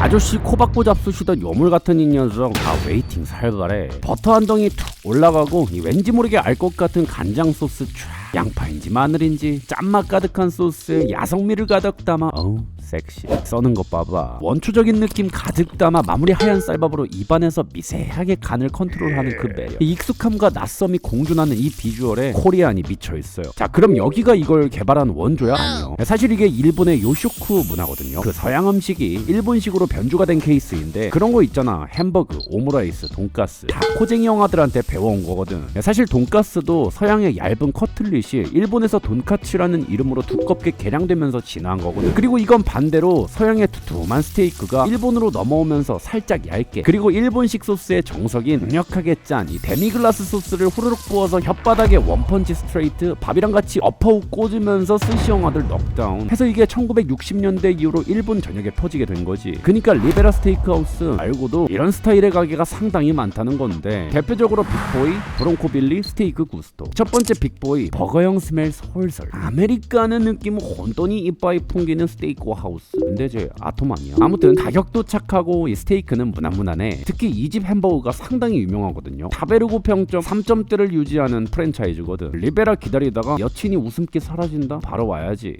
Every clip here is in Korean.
아저씨 코박고 잡수시던 요물 같은 이 녀석 아 웨이팅 살벌해 버터 한 덩이 툭 올라가고 이 왠지 모르게 알 것 같은 간장 소스 쫙 양파인지 마늘인지 짠맛 가득한 소스에 야성미를 가득 담아. 어우 섹시. 써는 것 봐봐. 원초적인 느낌 가득 담아 마무리 하얀 쌀밥으로 입안에서 미세하게 간을 컨트롤하는 그 매력. 이 익숙함과 낯섦이 공존하는 이 비주얼에 코리안이 미쳐있어요. 자 그럼 여기가 이걸 개발한 원조야? 아니요. 사실 이게 일본의 요쇼쿠 문화거든요. 그 서양 음식이 일본식으로 변주가 된 케이스인데 그런 거 있잖아. 햄버거, 오므라이스, 돈가스. 다 코쟁이 영화들한테 배워온 거거든. 사실 돈가스도 서양의 얇은 커틀릿이 일본에서 돈카츠라는 이름으로 두껍게 개량되면서 진화한 거거든. 그리고 이건 반대로 서양의 두툼한 스테이크가 일본으로 넘어오면서 살짝 얇게 그리고 일본식 소스의 정석인 강력하게 짠 이 데미글라스 소스를 후루룩 부어서 혓바닥에 원펀치 스트레이트 밥이랑 같이 어퍼우 꽂으면서 스시 영화들 넉다운. 해서 이게 1960년대 이후로 일본 전역에 퍼지게 된 거지. 그니까 리베라 스테이크하우스 말고도 이런 스타일의 가게가 상당히 많다는 건데 대표적으로 빅보이, 브론코빌리, 스테이크 구스토. 첫 번째 빅보이 버거형 스멜 솔솔. 아메리카는 느낌 혼돈이 이빠이 풍기는 스테이크 하우스 근데 제 아토맘이야. 아무튼 가격도 착하고 이 스테이크는 무난무난해. 특히 이 집 햄버거가 상당히 유명하거든요. 타베르고 평점 3점대를 유지하는 프랜차이즈거든. 리베라 기다리다가 여친이 웃음기 사라진다? 바로 와야지.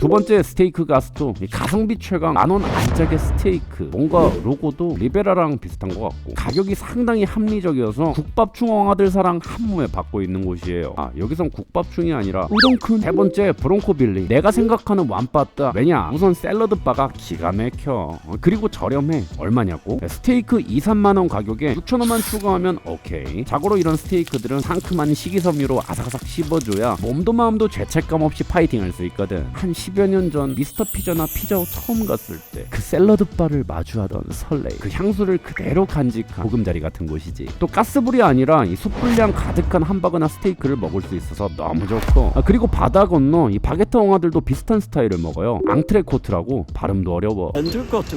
두 번째 스테이크 가스토 이 가성비 최강 만원 안짝의 스테이크. 뭔가 로고도 리베라랑 비슷한 것 같고. 가격이 상당히 합리적이어서 국밥 충 왕아들 사랑 한몸에 받고 있는 곳이에요. 아 여기선 국밥 충이 아니라 우동큰 세 번째 브론코 빌리. 내가 생각하는 완빠따. 왜냐 우선 샐러드 바가 기가 막혀. 어, 그리고 저렴해. 얼마냐고? 스테이크 2, 3만원 가격에 6천원만 추가하면 오케이. 자고로 이런 스테이크들은 상큼한 식이섬유로 아삭아삭 씹어줘야 몸도 마음도 죄책감 없이 파이팅 할 수 있거든. 한 10여 년 전 미스터 피자나 피자헛 처음 갔을 때 그 샐러드 바를 마주하던 설레 그 향수를 그대로 간직한 보금자리 같은 곳이지. 또 가스불이 아니라 이 숯불량 가득한 함버거나 스테이크를 먹을 수 있어서 너무 좋고. 아, 그리고 바다 건너 이 바게트 엉아들도 비슷한 스타일을 먹어요. 앙트레 코트라고 발음도 어려워. De l'entrecôte.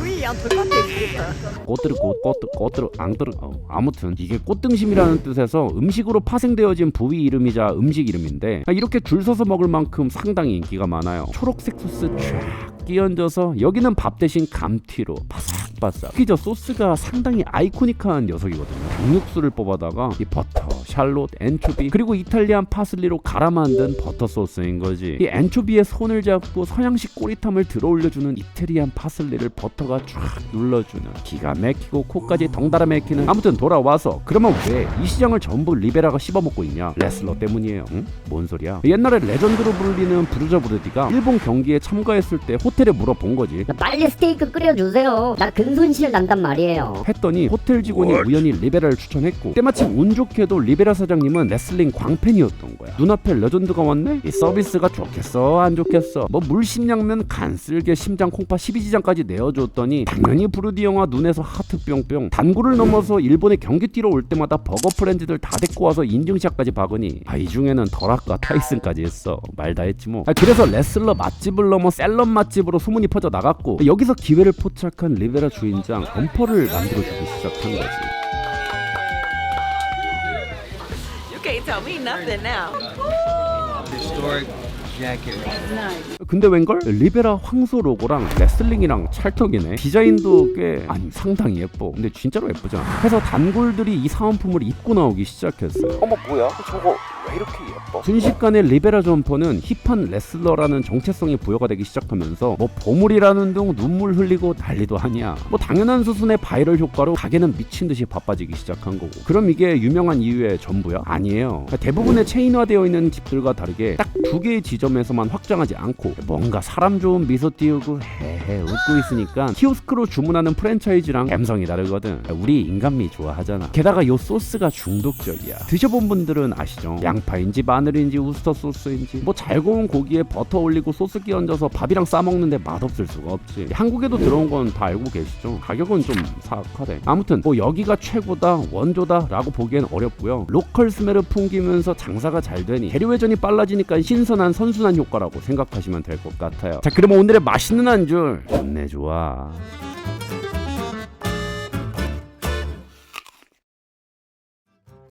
Oui, entrecôte et frites. 꼬뜨르 꽃 꼬뜨 꼬뜨르 앙뜨르 어, 아무튼 이게 꽃등심이라는 뜻에서 음식으로 파생되어진 부위 이름이자 음식 이름인데 아, 이렇게 줄 서서 먹을 만큼 상당히 인기가 많아요 초록색 소스 쫙 끼얹어서 여기는 밥 대신 감튀로 바삭바삭 특히 저 소스가 상당히 아이코닉한 녀석이거든요 닭육수를 뽑아다가 이 버터 샬롯 엔초비 그리고 이탈리안 파슬리로 갈아 만든 버터 소스인 거지 이 엔초비에 손을 잡고 서양식 꼬리탐을 들어올려주는 이태리안 파슬리를 버터가 쫙 눌러주는 기가 막히고 코까지 덩달아 막히는 아무튼 돌아와서 그러면 왜 이 시장을 전부 리베라가 씹어먹고 있냐 레슬러 때문이에요 응? 뭔 소리야 옛날에 레전드로 불리는 브루저 브르디가 일본 경기에 참가했을 때 호텔에 물어본 거지 나 빨리 스테이크 끓여주세요. 나 근손실 난단 말이에요. 했더니 호텔 직원이 우연히 리베라 를 추천했고 때마침 운 좋게도 리베라 사장님은 레슬링 광팬이었던 거야. 눈앞에 레전드가 왔네? 이 서비스가 좋겠어? 안 좋겠어? 뭐 물심양면 간쓸게 심장 콩파 12지장까지 내어줬더니 당연히 브루디 영화 눈에서 하트 뿅뿅. 단구를 넘어서 일본에 경기 뛰러 올 때마다 버거 프렌즈들 다 데리고 와서 인증샷까지 박으니 아 이 중에는 덜아까 타이슨까지 했어. 말 다 했지 뭐. 아, 그래서 레슬러 맛집을 넘어 셀럽 맛집으로 소문이 퍼져 나갔고 여기서 기회를 포착한 리베라 주인장 범퍼를 만들어주기 시작한 거지 tell me nothing now. Historic jacket. 근데 웬걸? 리베라 황소 로고랑 레슬링이랑 찰떡이네 디자인도 꽤 아니 상당히 예뻐 근데 진짜로 예쁘잖아 해서 단골들이 이 사은품을 입고 나오기 시작했어요 어머 뭐야? 저거 왜 이렇게 예뻐? 순식간에 리베라 점퍼는 힙한 레슬러라는 정체성이 부여가 되기 시작하면서 뭐 보물이라는 둥 눈물 흘리고 난리도 아니야. 뭐 당연한 수순의 바이럴 효과로 가게는 미친 듯이 바빠지기 시작한 거고. 그럼 이게 유명한 이유의 전부야? 아니에요. 대부분의 체인화되어 있는 집들과 다르게 딱 두 개의 지점에서만 확장하지 않고 뭔가 사람 좋은 미소 띄우고 헤헤 웃고 있으니까 키오스크로 주문하는 프랜차이즈랑 감성이 다르거든. 우리 인간미 좋아하잖아. 게다가 요 소스가 중독적이야. 드셔본 분들은 아시죠? 양 파인지 마늘인지 우스터 소스인지 뭐 잘 구운 고기에 버터 올리고 소스 끼얹어서 밥이랑 싸먹는데 맛없을 수가 없지. 한국에도 들어온 건 다 알고 계시죠? 가격은 좀 사악하대. 아무튼 뭐 여기가 최고다 원조다 라고 보기엔 어렵고요. 로컬 스멜을 풍기면서 장사가 잘 되니 대류회전이 빨라지니까 신선한 선순환 효과라고 생각하시면 될 것 같아요. 자 그러면 오늘의 맛있는 안줄 끝내 좋아